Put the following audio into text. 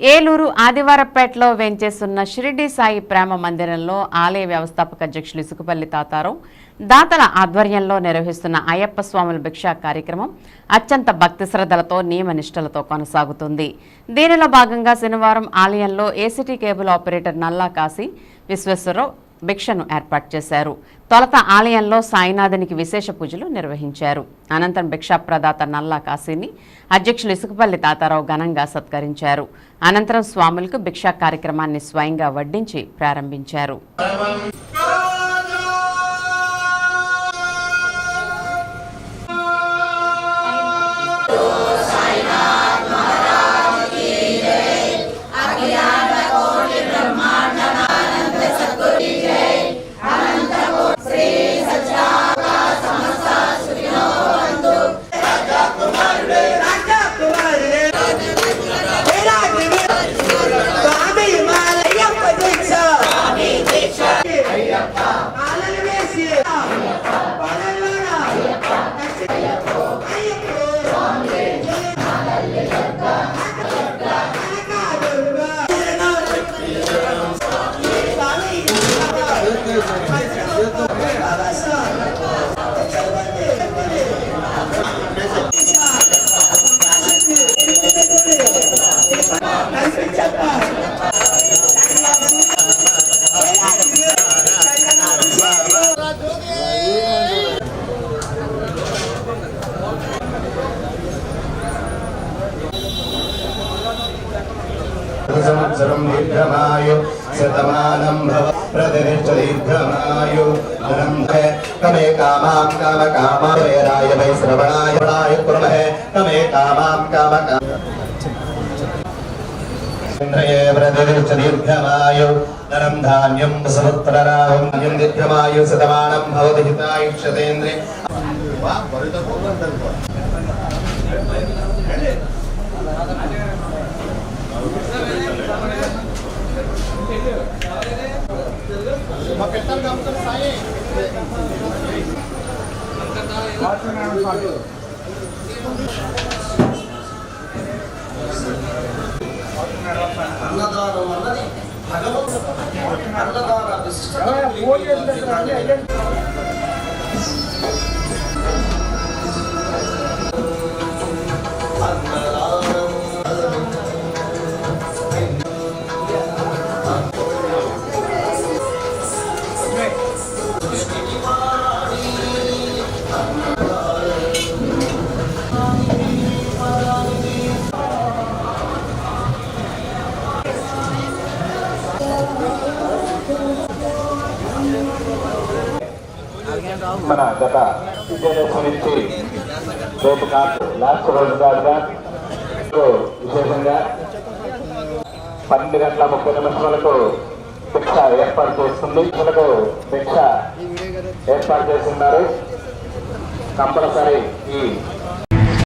ఏలూరు ఆదివారపేటలో వెంచేస్తున్న షిరిడి సాయి ప్రేమ మందిరంలో ఆలయ వ్యవస్థాపక అధ్యక్షులు ఇసుకపల్లి తాతారావు దాతల ఆధ్వర్యంలో నిర్వహిస్తున్న అయ్యప్ప స్వాముల భిక్షా కార్యక్రమం అత్యంత భక్తి శ్రద్ధలతో నియమ కొనసాగుతుంది. దీనిలో భాగంగా శనివారం ఆలయంలో ఏసీటీ కేబుల్ ఆపరేటర్ నల్లా కాశీ విశ్వేశ్వరరావు భిక్షను ఏర్పాటు చేశారు. తొలత ఆలయంలో సాయినాథునికి విశేష పూజలు నిర్వహించారు. అనంతరం భిక్షా ప్రదాత నల్లా కాశీని అధ్యక్షులు ఇసుకపల్లి తాతారావు ఘనంగా సత్కరించారు. అనంతరం స్వాములకు భిక్షా కార్యక్రమాన్ని స్వయంగా వడ్డించి ప్రారంభించారు. Yeah. సంవత్సరం దీర్ఘమాయు శతమానం భవ ప్రతినిష్ట దీర్ఘమాయు ధనం కమే కామాం కామ కామాయ వై శ్రవణాయ వణాయ కుర్మహే కమే కామాం కామ ఇంద్రయే ప్రతినిష్ట దీర్ఘమాయు ధనం ధాన్యం సముత్రరావం దీర్ఘమాయు శతమానం భవతి హితాయుష్యతేంద్రే అన్నదానం అన్నది భగవంతు అన్నదాన విశిష్టత మన గత విజయదశమి నుంచి రేపు కాదు లాస్ట్ రోజు కాదుగా విశేషంగా పన్నెండు గంటల ముప్పై నిమిషాలకు శిక్ష ఏర్పాటు చేస్తుంది. మనకు శిక్ష ఏర్పాటు చేస్తున్నారు. కంపల్సరీ ఈ